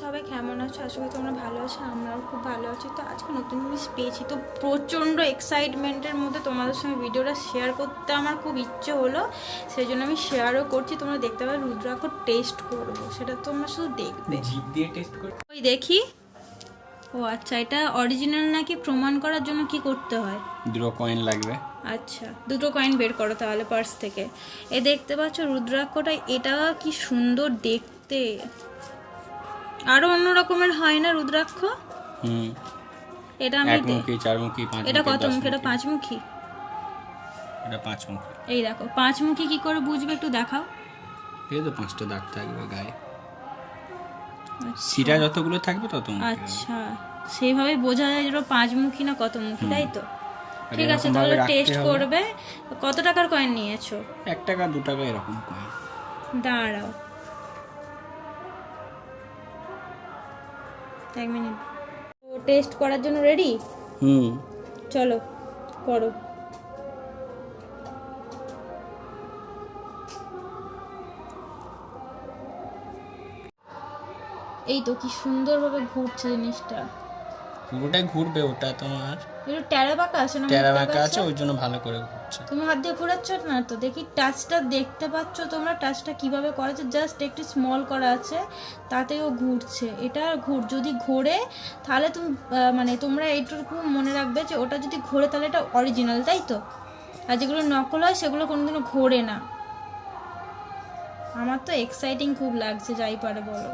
সবাই কেমন আছো? আশা করি তোমরা ভালো আছো আমরাও খুব ভালো আছি। তো আজকে নতুন জিনিস পেয়েছি। তো প্রচণ্ড এক্সাইটমেন্টের মধ্যে তোমাদের সঙ্গে ভিডিওটা শেয়ার করতে আমার খুব ইচ্ছে হলো। সেই জন্য আমি শেয়ারও করছি। তোমরা দেখতে পাবে রুদ্রাক্ষ টেস্ট করব। সেটা তোমরা শুধু দেখবে। দিয়ে টেস্ট করে ওই দেখি। ও আচ্ছা এটা অরিজিনাল নাকি প্রমাণ করার জন্য কি করতে হয়? দুটো কয়েন লাগবে। আচ্ছা দুটো কয়েন বের করো তাহলে পার্স থেকে। এ দেখতে পাচ্ছ রুদ্রাক্ষটা এটা কি সুন্দর দেখতে। আরও অন্য রকমের হয় না রুদ্রাক্ষ? হুম। এটা আমি এক দে- মুখী চার মুখী এটা কত মুখী? এটা মুখী। পাঁচমুখী? এটা পাঁচ মুখী এই দেখো পাঁচমুখী কি করে বুঝবে একটু দেখাও। এই তো পাঁচটা দাগ থাকবে গায়ে। সিরা যতগুলো থাকবে তত আচ্ছা সেইভাবে বোঝা যায় যে ওটা পাঁচমুখী না কত মুখী তাই তো? ঠিক আছে তাহলে টেস্ট করবে। কত টাকার কয়েন নিয়েছো? এক টাকা দু টাকা এরকম কয়েন দাঁড়াও। এক মিনিট। টেস্ট করার জন্য রেডি হুম। চলো করো। এই তো কি সুন্দরভাবে ঘুরছে জিনিসটা। পুরোটাই ঘুরবে ওটা তোমার। একটু ট্যারা বাঁকা আছে না? টেরা বাঁকা আছে ওই জন্য ভালো করে ঘুরছে। তুমি হাত দিয়ে ঘোরাচ্ছ না তো? দেখি টাচটা দেখতে পাচ্ছ তোমরা? টাচটা কীভাবে করা জাস্ট একটু স্মল করা আছে তাতেও ঘুরছে। এটা ঘুর যদি ঘোরে তাহলে তুমি মানে তোমরা এইটুকু মনে রাখবে যে ওটা যদি ঘোরে তাহলে এটা অরিজিনাল তাই তো? আর যেগুলো নকল হয় সেগুলো কোনোদিনও ঘোরে না। আমার তো এক্সাইটিং খুব লাগছে যাই পারে বলো।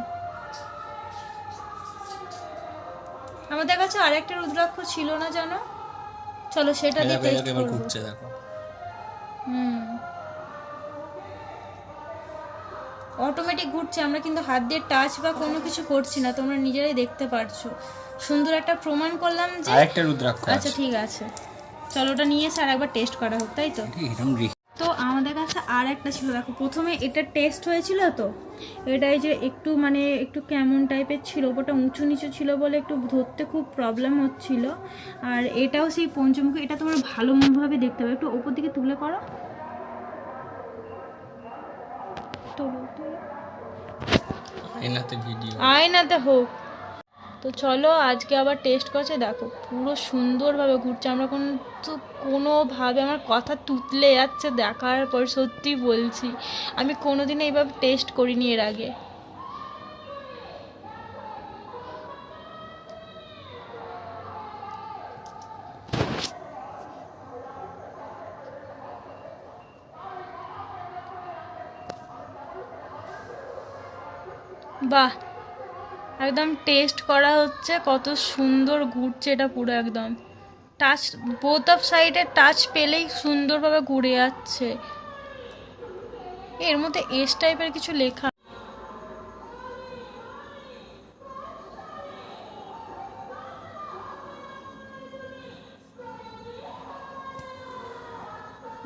আমাদের কাছে আরেকটা রুদ্রাক্ষ ছিল না জানো? চলো সেটা দিয়ে টেস্ট করব। দেখো। হুম। অটোমেটিক ঘুরছে আমরা কিন্তু হাত দিয়ে টাচ বা কোনো কিছু করছি না তোমরা নিজেরাই দেখতে পারছ। সুন্দর একটা প্রমাণ করলাম যে আরেকটা রুদ্রাক্ষ আচ্ছা ঠিক আছে। চলো ওটা নিয়ে এসে আর একবার টেস্ট করা হোক তাই তো? এরকম তো আমাদের কাছে আর একটা ছিল। দেখো প্রথমে এটা টেস্ট হয়েছিল তো? এটাই যে একটু মানে একটু কেমন টাইপের ছিল ওটা উঁচু নিচু ছিল বলে একটু ধরতে খুব প্রবলেম হচ্ছিল। আর এটাও সেই পঞ্চমুখী এটা তোমরা ভালোভাবে দেখতে হবে একটু ওপর দিকে তুলে করো। ভিডিও আয়নাতে হোক। তো চলো আজকে আবার টেস্ট করছে দেখো, পুরো সুন্দরভাবে ঘুরছে। আমরা কোন তো কোনোভাবে আমার কথা তুতলে যাচ্ছে দেখার পর, সত্যি বলছি। আমি কোনোদিনও এইভাবে টেস্ট করিনি এর আগে। বাহ একদম টেস্ট করা হচ্ছে, কত সুন্দর ঘুরছে এটা পুরো একদম। টাচ বোথ অফ সাইডে টাচ পেলেই সুন্দরভাবে ঘুরে যাচ্ছে। এর মধ্যে এস টাইপের কিছু লেখা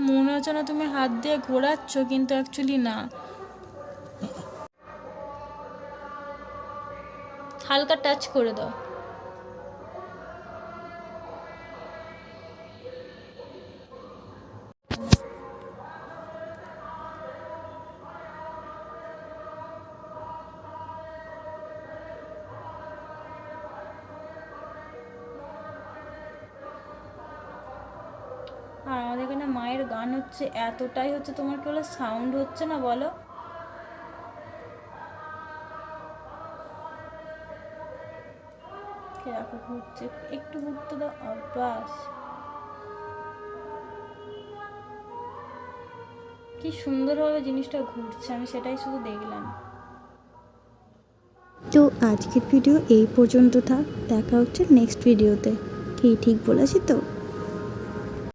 মনে হচ্ছে না তুমি হাত দিয়ে ঘোরাচ্ছ, কিন্তু অ্যাকচুয়ালি না। হালকা টাচ করে দাও। আর আমাদের এখানে মায়ের গান হচ্ছে, এতটাই হচ্ছে তোমার কি হলো সাউন্ড হচ্ছে না বলো? কে রাখো ঘুরছে একটু ঘুরতে দাও অভ্যাস কি সুন্দরভাবে জিনিসটা ঘুরছে, আমি সেটাই শুধু দেখলাম। তো আজকের ভিডিও এই পর্যন্ত থাক, দেখা হচ্ছে নেক্সট ভিডিওতে কি ঠিক বলেছি তো?